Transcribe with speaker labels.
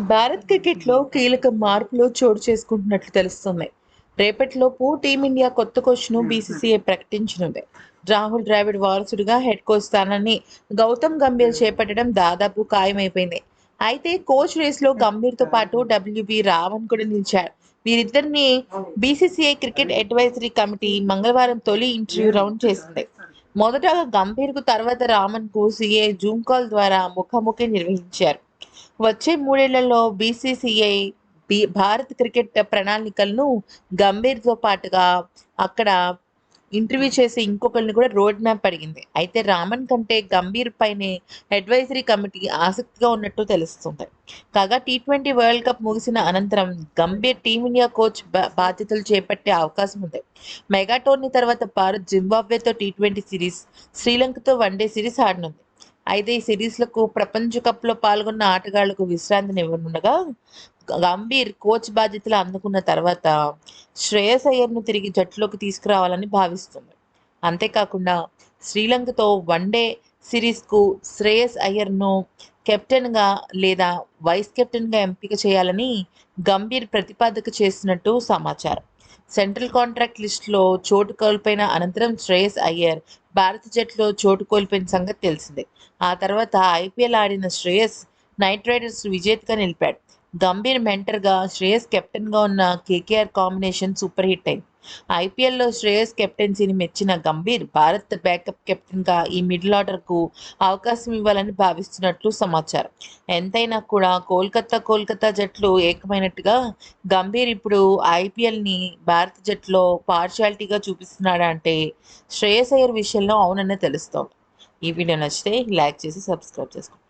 Speaker 1: భారత్ క్రికెట్లో కీలక మార్పులు చోటు చేసుకుంటున్నట్లు తెలుస్తుంది. రేపటిలోపు టీమిండియా కొత్త కోచ్ను బీసీసీఐ ప్రకటించనుంది. రాహుల్ ద్రావిడ్ వారసుడిగా హెడ్ కోచ్ స్థానాన్ని గౌతమ్ గంభీర్ చేపట్టడం దాదాపు ఖాయమైపోయింది. అయితే కోచ్ రేస్లో గంభీర్తో పాటు డబ్ల్యూబీ రావణ్ కూడా నిలిచారు. వీరిద్దరిని బీసీసీఐ క్రికెట్ అడ్వైజరీ కమిటీ మంగళవారం తొలి ఇంటర్వ్యూ రౌండ్ చేసింది. మొదటగా గంభీర్కు తర్వాత రామన్కు సీఏ జూమ్ కాల్ ద్వారా ముఖాముఖి నిర్వహించారు. వచ్చే మూడేళ్ళలో బీసీసీఐ బి భారత్ క్రికెట్ ప్రణాళికలను గంభీర్తో పాటుగా అక్కడ ఇంటర్వ్యూ చేసి ఇంకొకరిని కూడా రోడ్ మ్యాప్ అడిగింది. అయితే రామన్ కంటే గంభీర్ పైనే అడ్వైజరీ కమిటీ ఆసక్తిగా ఉన్నట్టు తెలుస్తుంది. కాగా టీ ట్వంటీ వరల్డ్ కప్ ముగిసిన అనంతరం గంభీర్ టీమిండియా కోచ్ బా- బాధ్యతలు చేపట్టే అవకాశం ఉంది. మెగా టోర్నీ తర్వాత భారత్ జింబాబ్వేతో టీ ట్వంటీ సిరీస్ శ్రీలంకతో వన్డే సిరీస్ ఆడనుంది. అయితే ఈ సిరీస్లకు ప్రపంచ కప్లో పాల్గొన్న ఆటగాళ్ళకు విశ్రాంతిని ఇవ్వనుండగా గంభీర్ కోచ్ బాధ్యతలు అందుకున్న తర్వాత శ్రేయస్ అయ్యర్ను తిరిగి జట్టులోకి తీసుకురావాలని భావిస్తుంది. అంతేకాకుండా శ్రీలంకతో వన్డే సిరీస్కు శ్రేయస్ అయ్యర్ను కెప్టెన్గా లేదా వైస్ కెప్టెన్గా ఎంపిక చేయాలని గంభీర్ ప్రతిపాదక చేసినట్టు సమాచారం. సెంట్రల్ కాంట్రాక్ట్ లిస్టులో చోటు కోల్పోయిన అనంతరం శ్రేయస్ అయ్యర్ భారత జట్లో చోటు కోల్పోయిన సంగతి తెలిసిందే. ఆ తర్వాత ఐపీఎల్ ఆడిన శ్రేయస్ నైట్ రైడర్స్ విజేతగా నిలిపాడు. గంభీర్ మెంటర్గా శ్రేయస్ కెప్టెన్గా ఉన్న కేకేఆర్ కాంబినేషన్ సూపర్ హిట్ అయింది. ఐపీఎల్లో శ్రేయస్ కెప్టెన్సీని మెచ్చిన గంభీర్ భారత్ బ్యాకప్ కెప్టెన్గా ఈ మిడిల్ ఆర్డర్కు అవకాశం ఇవ్వాలని భావిస్తున్నట్లు సమాచారం. ఎంతైనా కూడా కోల్కతా కోల్కతా జట్లు ఏకమైనట్టుగా గంభీర్ ఇప్పుడు ఐపీఎల్ని భారత జట్టులో పార్షాలిటీగా చూపిస్తున్నాడా అంటే శ్రేయస్ అయ్యర్ విషయంలో అవుననే తెలుస్తోంది. ఈ వీడియో నచ్చితే లైక్ చేసి సబ్స్క్రైబ్ చేసుకోండి.